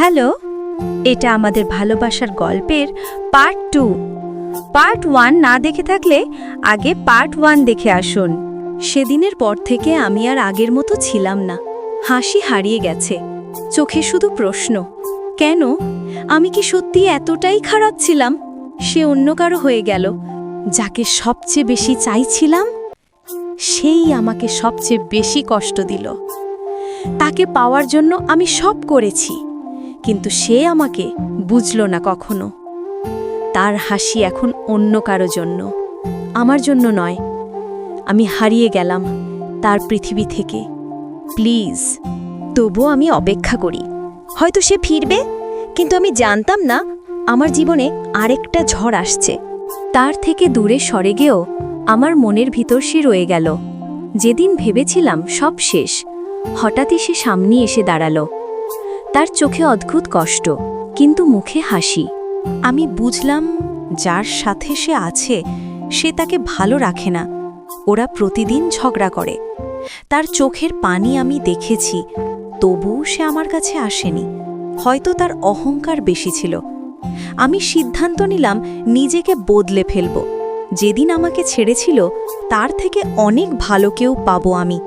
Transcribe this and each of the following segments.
Hello, এটা আমাদের ভালোবাসার গল্পের পার্ট টু পার্ট ওয়ান না দেখে থাকলে আগে পার্ট ওয়ান দেখে আসুন। সেদিনের পর থেকে আমি আর আগের মতো ছিলাম না। হাসি হারিয়ে গেছে। চোখে শুধু প্রশ্ন, কেন? আমি কি সত্যি এতটাই খারাপ ছিলাম? সে অন্য কারও হয়ে গেল। যাকে সবচেয়ে বেশি চাইছিলাম, সেই আমাকে সবচেয়ে বেশি কষ্ট দিল। তাকে পাওয়ার জন্য আমি সব করেছি। কিন্তু সে আমাকে বুঝল না কখনো। তার হাসি এখন অন্য কারও জন্য। আমার জন্য নয়। আমি হারিয়ে গেলাম তার পৃথিবী থেকে। প্লিজ, তবুও আমি অপেক্ষা করি। হয়তো সে ফিরবে, কিন্তু আমি জানতাম না আমার জীবনে আরেকটা ঝড় আসছে। তার থেকে দূরে সরে গিয়েও আমার মনের ভিতর সে রয়ে গেল। যেদিন ভেবেছিলাম সব শেষ, হঠাৎই সে সামনে এসে দাঁড়াল। তার চোখে অদ্ভুত কষ্ট, কিন্তু মুখে হাসি। আমি বুঝলাম, যার সাথে সে আছে, সে তাকে ভালো রাখে না। ওরা প্রতিদিন ঝগড়া করে। তার চোখের পানি আমি দেখেছি, তবুও সে আমার কাছে আসেনি। হয়তো তার অহংকার বেশি ছিল। আমি সিদ্ধান্ত নিলাম, নিজেকে বদলে ফেলব। যেদিন আমাকে ছেড়েছিল, তার থেকে অনেক ভালো কেউ পাবো আমি।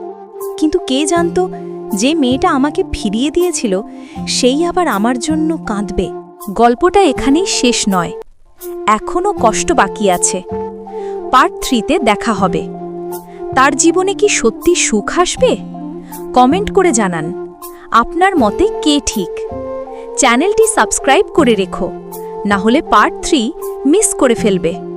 কিন্তু কে জানতো যে মেয়েটা আমাকে ফিরিয়ে দিয়েছিল, সেই আবার আমার জন্য কাঁদবে। গল্পটা এখানেই শেষ নয়। এখনও কষ্ট বাকি আছে। পার্ট থ্রিতে দেখা হবে। তার জীবনে কি সত্যি সুখ আসবে? কমেন্ট করে জানান। আপনার মতে কে ঠিক? চ্যানেলটি সাবস্ক্রাইব করে রেখো। না হলে পার্ট থ্রি মিস করে ফেলবে।